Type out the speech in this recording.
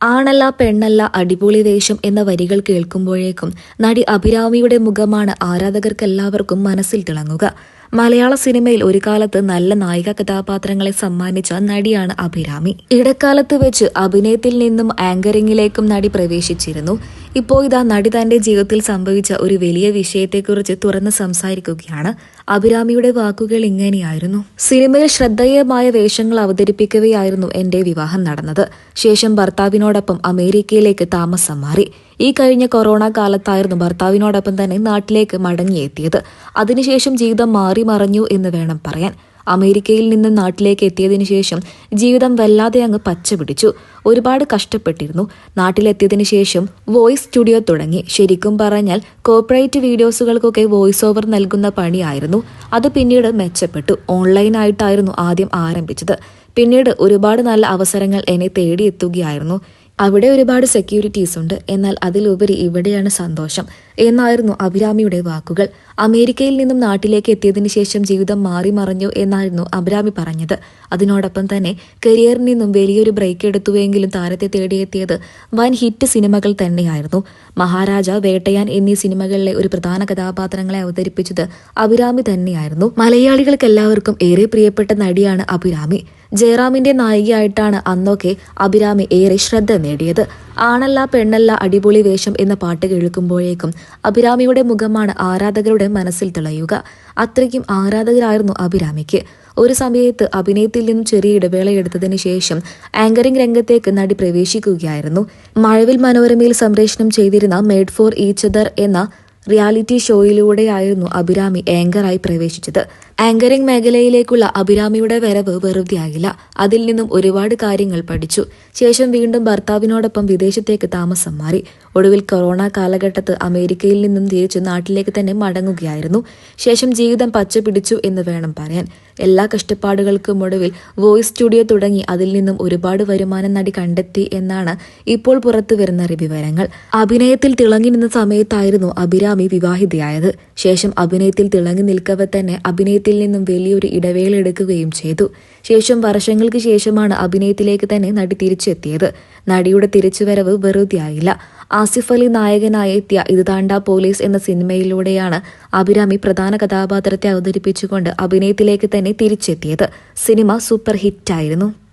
ആണല്ല പെണ്ണല്ല അടിപൊളി ദേശം എന്ന വരികൾ കേൾക്കുമ്പോഴേക്കും നടി അഭിരാമിയുടെ മുഖമാണ് ആരാധകർക്കെല്ലാവർക്കും മനസ്സിൽ തിളങ്ങുക. മലയാള സിനിമയിൽ ഒരു കാലത്ത് നല്ല നായിക കഥാപാത്രങ്ങളെ സമ്മാനിച്ച നടിയാണ് അഭിരാമി. ഇടക്കാലത്ത് വെച്ച് അഭിനയത്തിൽ നിന്നും ആങ്കറിംഗിലേക്കും നടി പ്രവേശിച്ചിരുന്നു. ഇപ്പോൾ ഇതാ നടി തന്റെ ജീവിതത്തിൽ സംഭവിച്ച ഒരു വലിയ വിഷയത്തെക്കുറിച്ച് തുറന്ന് സംസാരിക്കുകയാണ്. അഭിരാമിയുടെ വാക്കുകൾ ഇങ്ങനെയായിരുന്നു. സിനിമയിൽ ശ്രദ്ധേയമായ വേഷങ്ങൾ അവതരിപ്പിക്കവെയായിരുന്നു എന്റെ വിവാഹം നടന്നത്. ശേഷം ഭർത്താവിനോടൊപ്പം അമേരിക്കയിലേക്ക് താമസം മാറി. ഈ കഴിഞ്ഞ കൊറോണ കാലത്തായിരുന്നു ഭർത്താവിനോടൊപ്പം തന്നെ നാട്ടിലേക്ക് മടങ്ങിയെത്തിയത്. അതിനുശേഷം ജീവിതം മാറി മറഞ്ഞു എന്ന് വേണം പറയാൻ. അമേരിക്കയിൽ നിന്ന് നാട്ടിലേക്ക് എത്തിയതിനു ശേഷം ജീവിതം വല്ലാതെ അങ്ങ് പച്ച പിടിച്ചു. ഒരുപാട് കഷ്ടപ്പെട്ടിരുന്നു. നാട്ടിലെത്തിയതിനു ശേഷം വോയിസ് സ്റ്റുഡിയോ തുടങ്ങി. ശരിക്കും പറഞ്ഞാൽ കോർപ്പറേറ്റ് വീഡിയോസുകൾക്കൊക്കെ വോയിസ് ഓവർ നൽകുന്ന പണിയായിരുന്നു. അത് പിന്നീട് മെച്ചപ്പെട്ടു. ഓൺലൈനായിട്ടായിരുന്നു ആദ്യം ആരംഭിച്ചത്. പിന്നീട് ഒരുപാട് നല്ല അവസരങ്ങൾ എന്നെ തേടിയെത്തുകയായിരുന്നു. അവിടെ ഒരുപാട് സെക്യൂരിറ്റീസ് ഉണ്ട്. എന്നാൽ അതിലുപരി ഇവിടെയാണ് സന്തോഷം. എന്നായിരുന്നു അഭിരാമിയുടെ വാക്കുകൾ. അമേരിക്കയിൽ നിന്നും നാട്ടിലേക്ക് എത്തിയതിനു ശേഷം ജീവിതം മാറി മറഞ്ഞു എന്നായിരുന്നു അഭിരാമി പറഞ്ഞത്. അതിനോടൊപ്പം തന്നെ കരിയറിൽ നിന്നും വലിയൊരു ബ്രേക്ക് എടുത്തുവെങ്കിലും താരത്തെ തേടിയെത്തിയത് വൻ ഹിറ്റ് സിനിമകൾ തന്നെയായിരുന്നു. മഹാരാജ വേട്ടയാൻ എന്നീ സിനിമകളിലെ ഒരു പ്രധാന കഥാപാത്രങ്ങളെ അവതരിപ്പിച്ചത് അഭിരാമി തന്നെയായിരുന്നു. മലയാളികൾക്ക് എല്ലാവർക്കും ഏറെ പ്രിയപ്പെട്ട നടിയാണ് അഭിരാമി. ജയറാമിന്റെ നായികയായിട്ടാണ് അന്നൊക്കെ അഭിരാമി ഏറെ ശ്രദ്ധ നേടിയത്. ആണല്ല പെണ്ണല്ല അടിപൊളി വേഷം എന്ന പാട്ട് കേൾക്കുമ്പോഴേക്കും അഭിരാമിയുടെ മുഖമാണ് ആരാധകരുടെ മനസ്സിൽ തിളയുക. അത്രയ്ക്കും ആരാധകരായിരുന്നു അഭിരാമിക്ക്. ഒരു സമയത്ത് അഭിനയത്തിൽ നിന്നും ചെറിയ ഇടവേള എടുത്തതിനു ശേഷം ആങ്കറിംഗ് രംഗത്തേക്ക് നടി പ്രവേശിക്കുകയായിരുന്നു. മഴവിൽ മനോരമയിൽ സംപ്രേഷണം ചെയ്തിരുന്ന മേഡ് ഫോർ ഈച്ചദർ എന്ന റിയാലിറ്റി ഷോയിലൂടെയായിരുന്നു അഭിരാമി ആങ്കറായി പ്രവേശിച്ചത്. ആങ്കറിംഗ് മേഖലയിലേക്കുള്ള അഭിരാമിയുടെ വരവ് വെറുതെയായില്ല. അതിൽ നിന്നും ഒരുപാട് കാര്യങ്ങൾ പഠിച്ചു. ശേഷം വീണ്ടും ഭർത്താവിനോടൊപ്പം വിദേശത്തേക്ക് താമസം മാറി. ഒടുവിൽ കൊറോണ കാലഘട്ടത്ത് അമേരിക്കയിൽ നിന്നും തിരിച്ചു നാട്ടിലേക്ക് തന്നെ മടങ്ങുകയായിരുന്നു. ശേഷം ജീവിതം പച്ച പിടിച്ചു എന്ന് വേണം പറയാൻ. എല്ലാ കഷ്ടപ്പാടുകൾക്കും ഒടുവിൽ വോയിസ് സ്റ്റുഡിയോ തുടങ്ങി അതിൽ നിന്നും ഒരുപാട് വരുമാനം നടി കണ്ടെത്തി എന്നാണ് ഇപ്പോൾ പുറത്തു വരുന്ന വിവരങ്ങൾ അഭിനയത്തിൽ തിളങ്ങി നിന്ന സമയത്തായിരുന്നു അഭിരാമി വിവാഹിതയായത്. ശേഷം അഭിനയത്തിൽ തിളങ്ങി നിൽക്കവെ തന്നെ അഭിനയത്തിൽ നിന്നും വലിയൊരു ഇടവേള എടുക്കുകയും ചെയ്തു. ശേഷം വർഷങ്ങൾക്ക് ശേഷമാണ് അഭിനയത്തിലേക്ക് തന്നെ നടി തിരിച്ചെത്തിയത്. നടിയുടെ തിരിച്ചുവരവ് വെറുതെയായില്ല. ആസിഫ് അലി നായകനായി എത്തിയ ഇത് താണ്ട പോലീസ് എന്ന സിനിമയിലൂടെയാണ് അഭിരാമി പ്രധാന കഥാപാത്രത്തെ അവതരിപ്പിച്ചുകൊണ്ട് അഭിനയത്തിലേക്ക് തന്നെ തിരിച്ചെത്തിയത്. Cinema super ഹിറ്റായിരുന്നു.